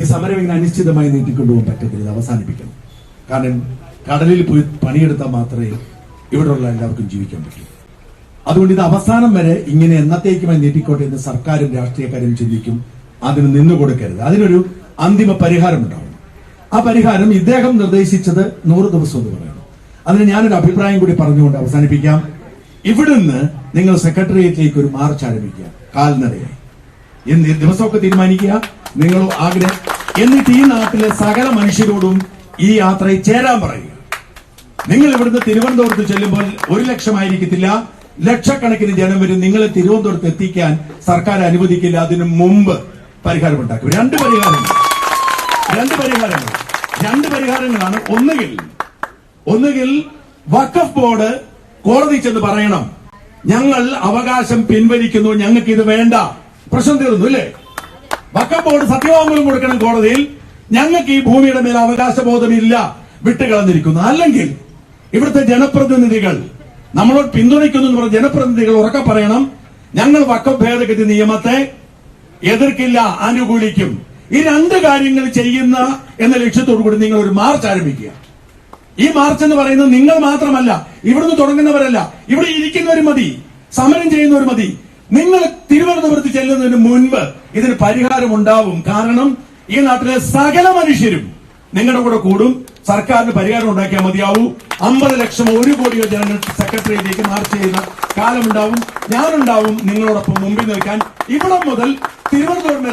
ഈ സമരം ഇങ്ങനെ അനിശ്ചിതമായി നീട്ടിക്കൊണ്ടുപോകാൻ പറ്റത്തില്ല അവസാനിപ്പിക്കണം. കാരണം കടലിൽ പോയി പണിയെടുത്താൽ മാത്രമേ ഇവിടെയുള്ള എല്ലാവർക്കും ജീവിക്കാൻ പറ്റൂ. അതുകൊണ്ട് ഇത് അവസാനം വരെ ഇങ്ങനെ എന്നത്തേക്കുമായി നീട്ടിക്കോട്ടെ എന്ന് സർക്കാരും രാഷ്ട്രീയക്കാരും ചിന്തിക്കും. അതിന് നിന്നു കൊടുക്കരുത്. അതിനൊരു അന്തിമ പരിഹാരം ഉണ്ടാവും ആ പരിഹാരം ഇദ്ദേഹം നിർദ്ദേശിച്ചത് നൂറ് ദിവസം എന്ന് പറയുന്നു. അതിന് ഞാനൊരു അഭിപ്രായം കൂടി പറഞ്ഞുകൊണ്ട് അവസാനിപ്പിക്കാം. ഇവിടുന്ന് നിങ്ങൾ സെക്രട്ടേറിയറ്റിലേക്ക് ഒരു മാർച്ച് ആരംഭിക്കുക. കാൽനടയായി. ദിവസമൊക്കെ തീരുമാനിക്കുക. നിങ്ങൾ ആഗ്രഹം. എന്നിട്ട് ഈ നാട്ടിലെ സകല മനുഷ്യരോടും ഈ യാത്രയിൽ ചേരാൻ പറയുക. നിങ്ങൾ ഇവിടുന്ന് തിരുവനന്തപുരത്ത് ചെല്ലുമ്പോൾ ഒരു ലക്ഷമായിരിക്കത്തില്ല. ലക്ഷക്കണക്കിന് ജനം വരും നിങ്ങളെ തിരുവനന്തപുരത്ത് എത്തിക്കാൻ സർക്കാർ അനുവദിക്കില്ല. അതിനു മുമ്പ് പരിഹാരമുണ്ടാക്കും രണ്ട് പരിഹാരങ്ങൾ. രണ്ട് പരിഹാരങ്ങൾ. രണ്ട് പരിഹാരങ്ങളാണ്. ഒന്നുകിൽ ഒന്നുകിൽ വഖഫ് ബോർഡ് കോടതി ചെന്ന് പറയണം. ഞങ്ങൾ അവകാശം പിൻവലിക്കുന്നു. ഞങ്ങൾക്ക് ഇത് വേണ്ട. പ്രശ്നം തീർന്നു അല്ലേ? ബോർഡ് സത്യവാങ്മൂലം കൊടുക്കണം കോടതിയിൽ. ഞങ്ങൾക്ക് ഈ ഭൂമിയുടെ മേൽ അവകാശബോധമില്ല. വിട്ടുകളഞ്ഞിരിക്കുന്നു. അല്ലെങ്കിൽ ഇവിടുത്തെ ജനപ്രതിനിധികൾ നമ്മളോട് പിന്തുണയ്ക്കുന്നു എന്ന് പറഞ്ഞ ജനപ്രതിനിധികൾ ഉറക്കെ പറയണം. ഞങ്ങൾ വക്കം ഭേദഗതി നിയമത്തെ എതിർക്കില്ല അനുകൂലിക്കും. ഈ രണ്ട് കാര്യങ്ങൾ ചെയ്യുന്ന എന്ന ലക്ഷ്യത്തോടു കൂടി നിങ്ങൾ ഒരു മാർച്ച് ആരംഭിക്കുക. ഈ മാർച്ച് എന്ന് പറയുന്നത് നിങ്ങൾ മാത്രമല്ല ഇവിടുന്ന് തുടങ്ങുന്നവരല്ല. ഇവിടെ ഇരിക്കുന്നവർ മതി സമരം ചെയ്യുന്നവർ മതി. നിങ്ങൾ തിരുവനന്തപുരത്ത് ഇതിന് പരിഹാരം ഉണ്ടാവും. കാരണം ഈ നാട്ടിലെ സകല മനുഷ്യരും നിങ്ങളുടെ കൂടെ കൂടും. സർക്കാരിന് പരിഹാരം ഉണ്ടാക്കിയാൽ മതിയാവൂ. അമ്പത് ലക്ഷം ഒരു കോടിയോ ജനങ്ങൾ സെക്രട്ടറിയിലേക്ക് മാർച്ച് ചെയ്യുന്ന കാലമുണ്ടാവും. ഞാനുണ്ടാവും നിങ്ങളോടൊപ്പം മുമ്പിൽ നിൽക്കാൻ. ഇവിടം മുതൽ തിരുവനന്തപുരം